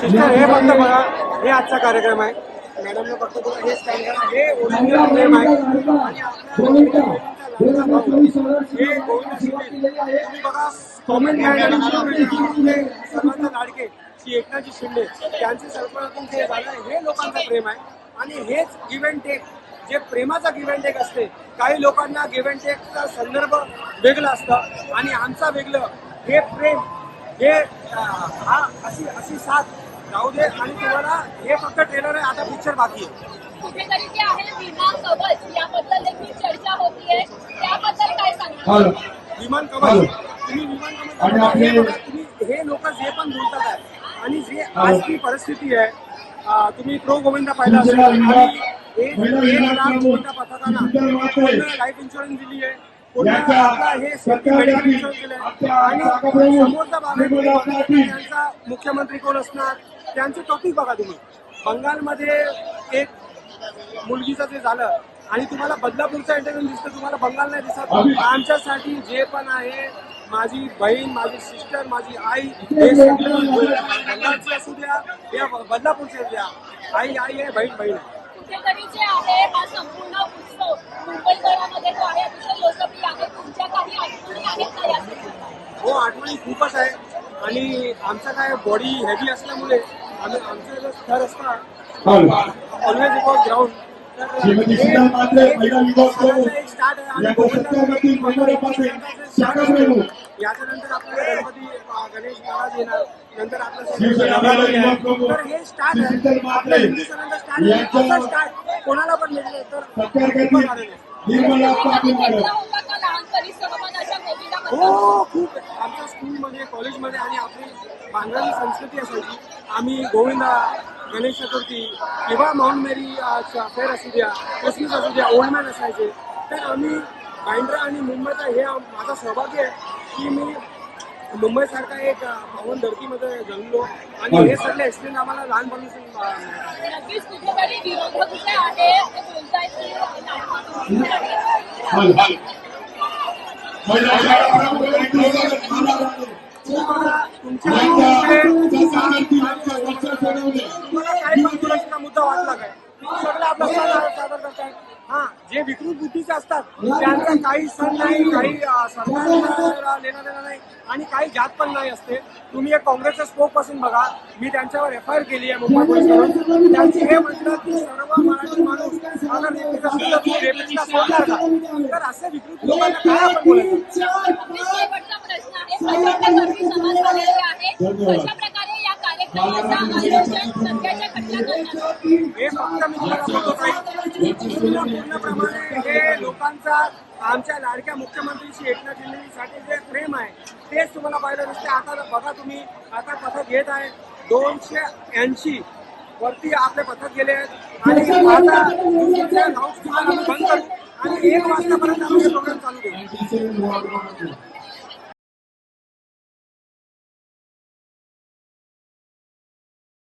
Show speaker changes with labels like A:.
A: Sister हे फक्त बघा हे आजचा कार्यक्रम आहे. मॅडमने फक्त हे स्टँड हे ओरिजिनल प्रेम आहे. हे गोविंद शिंदे तुम्ही बघा कॉमन मॅन आणि सर्वांचा लाडके श्री एकनाथजी शिंदे त्यांचे सरपणातून जे झालं हे लोकांचं प्रेम आहे. आणि हेच अँड टेक जे प्रेमाचा गिव्ह अँड टेक असते काही लोकांना गिव्ह अँड टेकचा संदर्भ वेगळं असतं. आणि आमचा वेगळं हे प्रेम हे हा अशी अशी साथ जाऊ दे आणि तुम्हाला हे फक्त ट्रेलर आहे आता पिक्चर बाकी आहे.
B: कुठेतरी जे आहे विमा कवच याबद्दल देखील चर्चा होतीये. त्याबद्दल काय सांगणार
C: हॅलो.
A: विमान
C: हॅलो.
A: कवच तुम्ही विमान कवच
C: आणि आपले-
A: हे बघा, तुम्ही हे लोक जे पण बोलतात आहे आणि जे आजची परिस्थिती आहे अं, तुम्ही प्रो गोविंदा पाहिला असेल आणि एक एक लाख गोविंदा पथकांना पूर्ण लाईफ इन्शुरन्स दिली आहे? पूर्ण
C: यांच्या
A: आपला हे सेफ्टी
C: सरकारसाठी
A: मेडिकल इन्शुरन्स दिलं आहे
C: आजच्या
A: आणि समोरचा भाग आहे. त्यांचा मुख्यमंत्री कोण असणार? त्यांचे टॉपिक बघा तुम्ही. बंगालमध्ये एक मुलगीचं जे झालं आणि तुम्हाला बदलापूरचा इंटरव्ह्यू दिसतं तुम्हाला बंगाल नाही दिसत. आमच्यासाठी जे पण आहे माझी बहीण माझी सिस्टर माझी आई हे सगळे बंगालची असू द्या या बदलापूरचे असू द्या. आई आई आहे बहीण बहीण. आहे
B: कुठेतरी जे आहे हा संपूर्ण उत्सव मुंबईकरांमध्ये जो आहे. अतिशय लोकप्रिय आहे. तुमच्या काही आठवणी आहेत का यासाठी
A: हो आठवणी खूपच आहे आणि आमचा काय बॉडी हेवी असल्यामुळे याच्यानंतर आपल्याला गणपती गणेश महाराज येणार. नंतर आपलं
C: विभाग प्रमुख.
A: तर हे स्टार्ट
C: श्री शीतल
A: आहे
C: मात्रे.
A: आपल्या हिंदू सणांचा स्टार्ट
C: यांच्या-
A: आहे स्टार्ट कोणाला पण मिळले तर
C: सत्याग्रही
A: खूपच आनंद आहे.
C: निर्मला पाटील
B: तुम्ही
C: मॅडम
B: घेतला होता का लहानपणी सहभाग अशा गोविंदाबद्दल
A: हो खूप आमच्या स्कूलमध्ये कॉलेजमध्ये आणि आपली बांगलाची संस्कृती असायची आम्ही गोविंदा गणेश चतुर्थी किंवा माउंट मेरी फेर असू द्या क्रिसमस असू द्या ओल्ड मॅन असायचे. तर आम्ही बांद्रा आणि मुंबईचा हे माझा सौभाग्य आहे की मी मुंबईसारखा एक अ, पावन धरतीमध्ये जन्मलो आणि हे सगळे एक्सपिरियन्स आम्हाला लहानपणापासून
B: जे
A: मुद्दा वाटला काय सगळं आपला सादर हा जे विकृत बुद्धीचे असतात त्यांचा काही सण नाही काही लेणं देणं नाही आणि काही जात पण नाही असते तुम्ही एक काँग्रेसचा स्पोकपासून बघा मी त्यांच्यावर एफ आय आर केली आहे मुंबई पोलिसांवर त्यांचे हे म्हणतात की सर्व मराठी माणूस तर रेपिस्टला सोडणार का तर असे विकृत लोकांना काय आपण बोलायचं?
B: समाज झालेली आहे. प्रकारे या कार्यक्रमाचं आयोजन सध्याच्या
A: हे हे लोकांचा आमच्या लाडक्या मुख्यमंत्री श्री एकनाथ शिंदेसाठी जे प्रेम आहे तेच तुम्हाला पाहायला दिसते आता बघा तुम्ही आता पथक घेत आहे. दोनशे ऐंशी वरती आपले पथक गेले आहेत. आणि आता बंद करू. आणि एक वाजतापर्यंत आम्ही हे प्रोग्राम चालू करू.